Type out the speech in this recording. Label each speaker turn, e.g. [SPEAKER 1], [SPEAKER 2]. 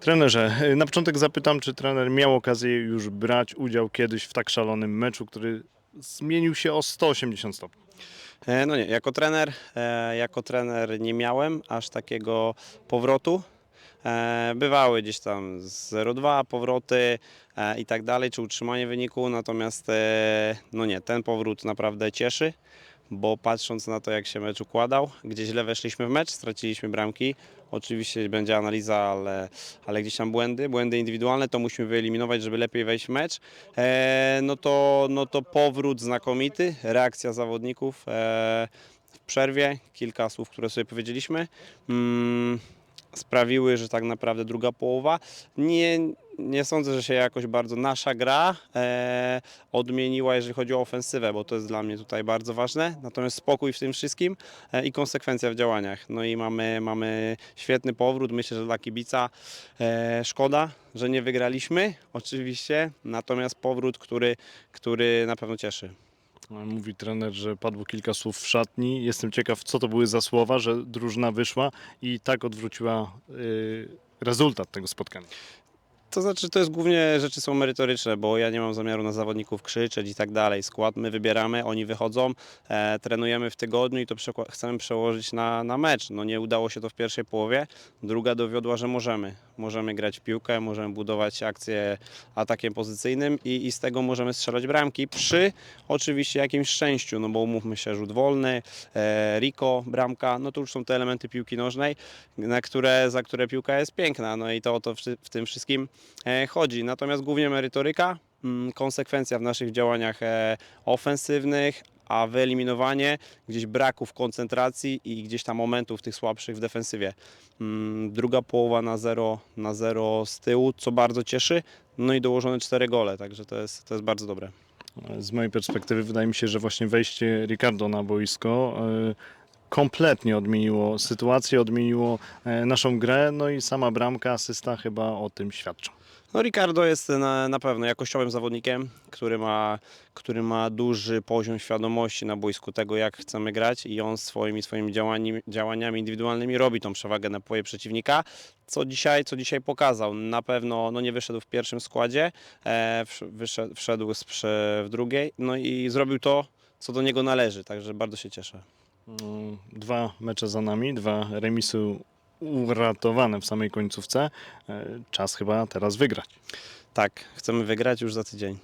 [SPEAKER 1] Trenerze, y, na początek zapytam, czy trener miał okazję już brać udział kiedyś w tak szalonym meczu, który zmienił się o 180 stopni?
[SPEAKER 2] E, No nie, jako trener, e, jako trener nie miałem aż takiego powrotu. E, Bywały gdzieś tam 0,2 powroty i tak dalej, czy utrzymanie wyniku, natomiast no nie, ten powrót naprawdę cieszy, bo patrząc na to jak się mecz układał, gdzie źle weszliśmy w mecz, straciliśmy bramki, oczywiście będzie analiza, ale, ale gdzieś tam błędy, błędy indywidualne, to musimy wyeliminować, żeby lepiej wejść w mecz, e, no, to, no to powrót znakomity, reakcja zawodników, e, w przerwie, kilka słów, które sobie powiedzieliśmy, mm, sprawiły, że tak naprawdę druga połowa nie, nie sądzę, że się jakoś bardzo nasza gra e, odmieniła, jeżeli chodzi o ofensywę, bo to jest dla mnie tutaj bardzo ważne. Natomiast spokój w tym wszystkim e, i konsekwencja w działaniach. No i mamy, mamy świetny powrót. Myślę, że dla kibica e, szkoda, że nie wygraliśmy, oczywiście. Natomiast powrót, który, który na pewno cieszy.
[SPEAKER 1] Mówi trener, że padło kilka słów w szatni. Jestem ciekaw, co to były za słowa, że drużyna wyszła i tak odwróciła y, rezultat tego spotkania.
[SPEAKER 2] To znaczy, to jest głównie rzeczy są merytoryczne, bo ja nie mam zamiaru na zawodników krzyczeć i tak dalej. Skład my wybieramy, oni wychodzą, e, trenujemy w tygodniu i to chcemy przełożyć na, na mecz. No nie udało się to w pierwszej połowie, druga dowiodła, że możemy. Możemy grać w piłkę, możemy budować akcje atakiem pozycyjnym i, i z tego możemy strzelać bramki przy oczywiście jakimś szczęściu, no bo umówmy się, rzut wolny, e, Rico, bramka, no to już są te elementy piłki nożnej, na które, za które piłka jest piękna, no i to to w, w tym wszystkim chodzi. Natomiast głównie merytoryka, mm, konsekwencja w naszych działaniach e, ofensywnych, a wyeliminowanie gdzieś braków koncentracji i gdzieś tam momentów tych słabszych w defensywie. Mm, Druga połowa na zero, na zero z tyłu, co bardzo cieszy, no i dołożone cztery gole, także to jest, to jest bardzo dobre.
[SPEAKER 1] Z mojej perspektywy wydaje mi się, że właśnie wejście Ricardo na boisko y, kompletnie odmieniło sytuację, odmieniło e, naszą grę, no i sama bramka, asysta chyba o tym świadczą.
[SPEAKER 2] No Ricardo jest na, na pewno jakościowym zawodnikiem, który ma, który ma duży poziom świadomości na boisku tego, jak chcemy grać i on swoimi, swoimi działaniami, indywidualnymi robi tą przewagę na poje przeciwnika, co dzisiaj, co dzisiaj pokazał. Na pewno no nie wyszedł w pierwszym składzie, e, wyszedł, wszedł w drugiej, no i zrobił to, co do niego należy, także bardzo się cieszę.
[SPEAKER 1] Mm, Dwa mecze za nami, dwa remisy uratowane w samej końcówce. E, Czas chyba teraz wygrać.
[SPEAKER 2] Tak, chcemy wygrać już za tydzień.